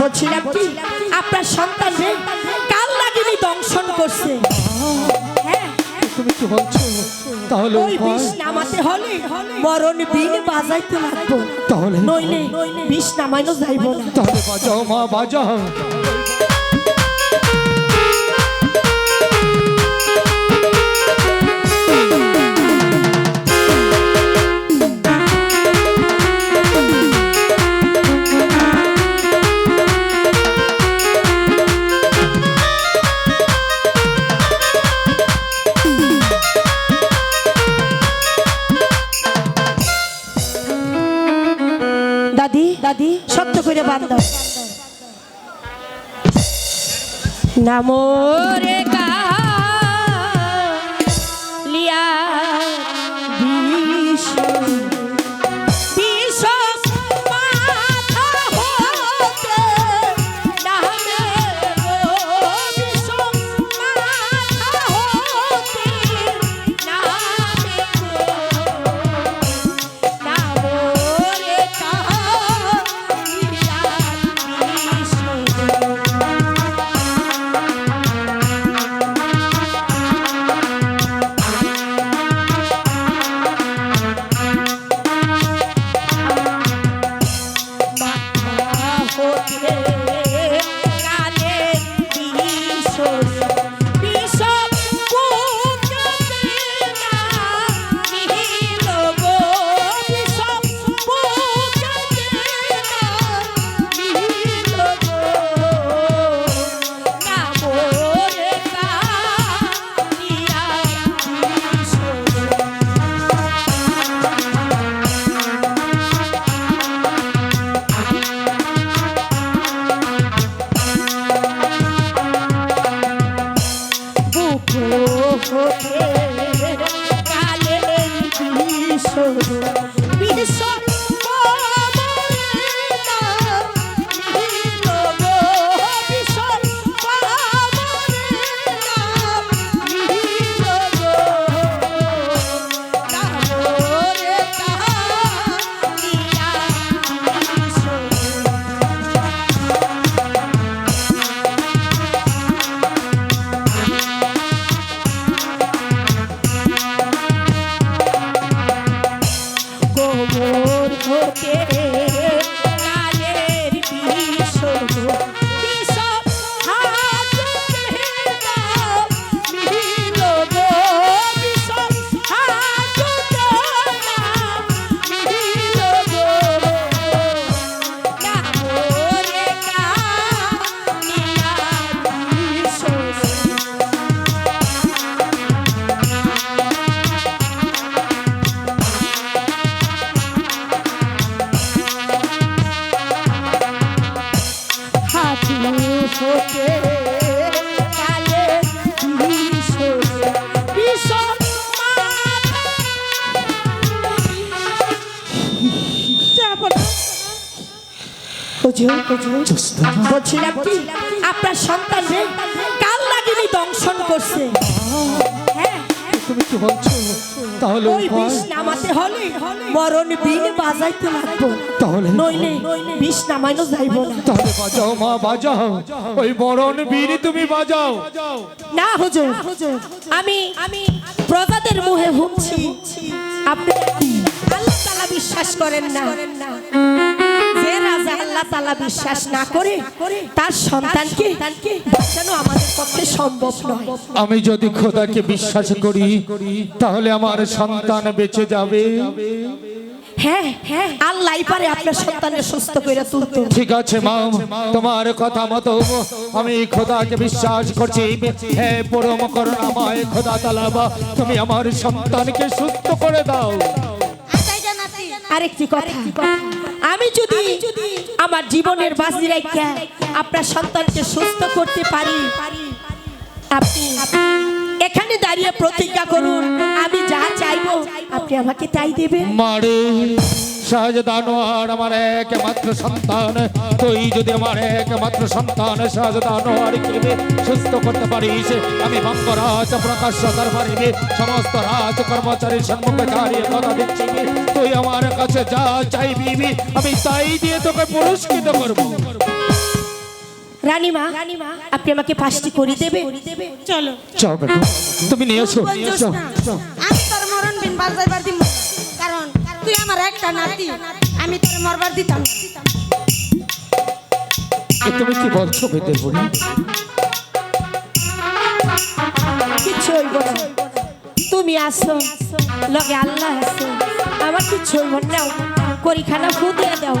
বলছিলাম কি আপনার সন্তান কাল লাগিনি দংশন করছে। হ্যাঁ তুমি কি বলছো? তাহলে ওই বিষ নামাতে হলে মরণ বিন বাজাইতে লাগবো। তাহলে নইলে বিষ নামাইনো যাইব না। তাহলে বাজাও মা বাজাও। দাদি সত্য করে বান্ধব নামো গোবর হতে বলছিলাম কি আপনার সন্তান কাল লাগিনি দংশন করছে। হ্যাঁ। তুমি কি বলছো তাহলে ওই বিষ নামাতে হলে মরণ বিন বাজাইতে লাগবো। তাহলে নইলে বিষ নামাইনো যাইব না। তাহলে বাজাও মা বাজাও। ওই বরণ বীর তুমি বাজাও। না হুজুর আমি আমি প্রজাদের মুহে হুমছি। আপনি আল্লাহ তালা বিশ্বাস করেন না। তালা বিশ্বাস না করে তার সন্তানকে বাঁচানো আমাদের পক্ষে সম্ভব নয়। আমি যদি খোদাকে বিশ্বাস করি তাহলে আমার সন্তান বেঁচে যাবে। হ্যাঁ হ্যাঁ আল্লাহ পারে আপনার সন্তানের সুস্থ করে তুলতে ঠিক আছে মা তোমার কথা মতো আমি খোদাকে বিশ্বাস করছি। হে পরম করুণাময় খোদা তালাবা তুমি আমার সন্তানকে সুস্থ করে দাও। আরেকটি কথা। আমি যদি আমার জীবনের বাজি রেখে আপনার সন্তানকে সুস্থ করতে পারি। আপনি এখানে দাঁড়িয়ে প্রতিজ্ঞা করুন আমি যা চাইব আপনি আমাকে তাই দেবেন। মারে শাহজাদানোয়ার আমার একমাত্র সন্তান। তুই যদি আমার একমাত্র সন্তান শাহজাদানোয়ারকে সুস্থ করতে পারিস আমি ভঙ্গরাজ প্রকাশ দরবারে সমস্ত রাজ কর্মচারীর সম্মুখে দাঁড়িয়ে কথা দিচ্ছি। তুই আমার কাছে যা চাইবি আমি তাই দিয়ে তোকে পুরস্কৃত করব। রানীমা রানীমা আপনি আমাকে পাঁচটি করে দেবে? চলো। চল তুমি নিয়ে এসো। আমি তোর মরণ বিন আমার একটা নাতি আমি তোর মরবার দিতাম তুমি কি বলছো বেদের বুড়ি কিচ্ছু হইব তুমি আসো লগে আল্লাহ আসো আমার কিচ্ছু হইব নাও করিখানা ফু দিয়ে দাও।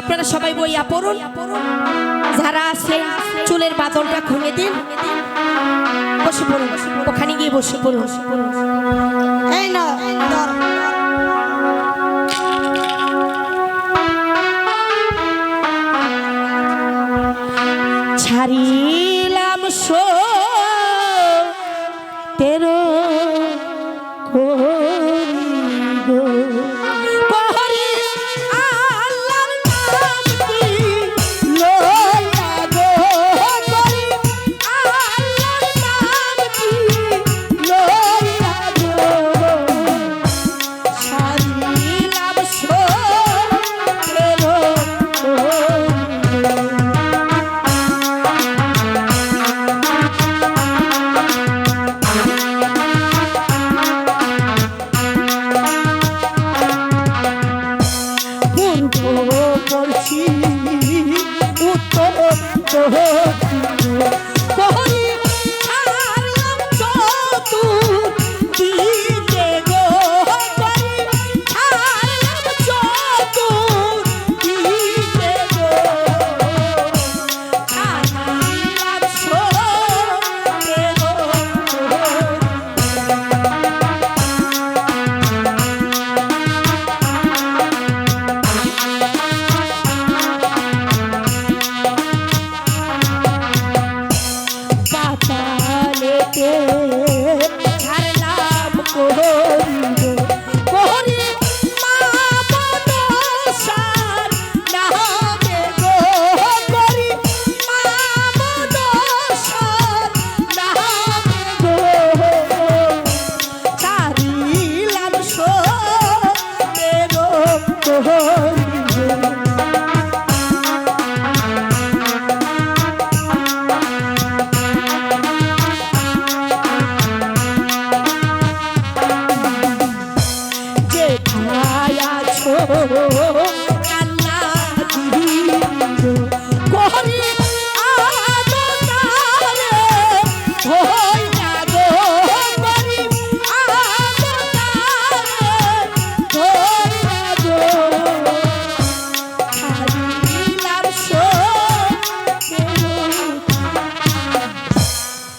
আপনারা সবাই বইয়া পড়ুন। যারা আছে চুলের বাদলটা খুলে দিন। বসে পড়ুন। ওখানে গিয়ে বসে পড়ুন। এই না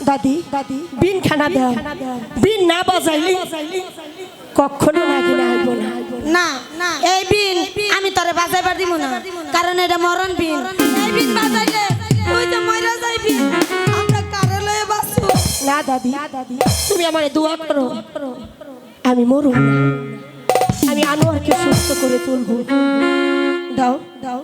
দাদি বিন খানা দাও বিন না বাজাইলি কখনো নাকি না আইব না। না না। এই বিন আমি তোরে বাজাইবার দিব না। কারণ এটা মরণ বিন। এই বিন বাজাইলে তুই তো মরে যাইবি আমরা কারে লয়ে বাসু না দাদি তুমি আমারে দোয়া করো। আমি মরু আমি আনোয়ারকে সুস্থ করে তুলবো। দাও দাও।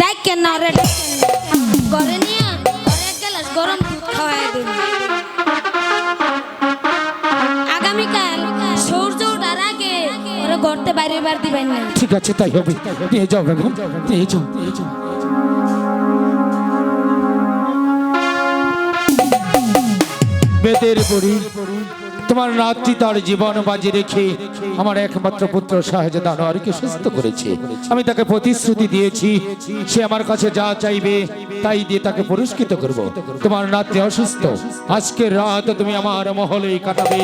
দেখ কেন রে। ঘরে নিয়ে এক গ্লাস গরম দুধ খাওয়াই দেব। আগামীকাল সূর্য ওঠার আগে ওরা গড়তে বাইরে বার দিবেন না। ঠিক আছে, তাই হবে। নিয়ে যাও বেগম নিয়ে যাও। নিয়ে যাও বেদের পড়ি তোমার নাতৃ তার জীবন বাজি রেখে আমার একমাত্র পুত্র শাহজাদা আনোয়ারকে সুস্থ করেছে। আমি তাকে প্রতিশ্রুতি দিয়েছি, সে আমার কাছে যা চাইবে তাই দিয়ে তাকে পুরস্কৃত করব। তোমার নাতৃ অসুস্থ আজকের রাত তুমি আমার মহলেই কাটাবে।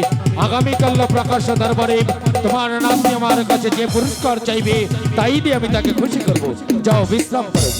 আগামীকাল প্রকাশ দরবারে তোমার নাতৃ আমার কাছে যে পুরস্কার চাইবে, তাই দিয়ে আমি তাকে খুশি করব। যাও বিশ্রাম করে।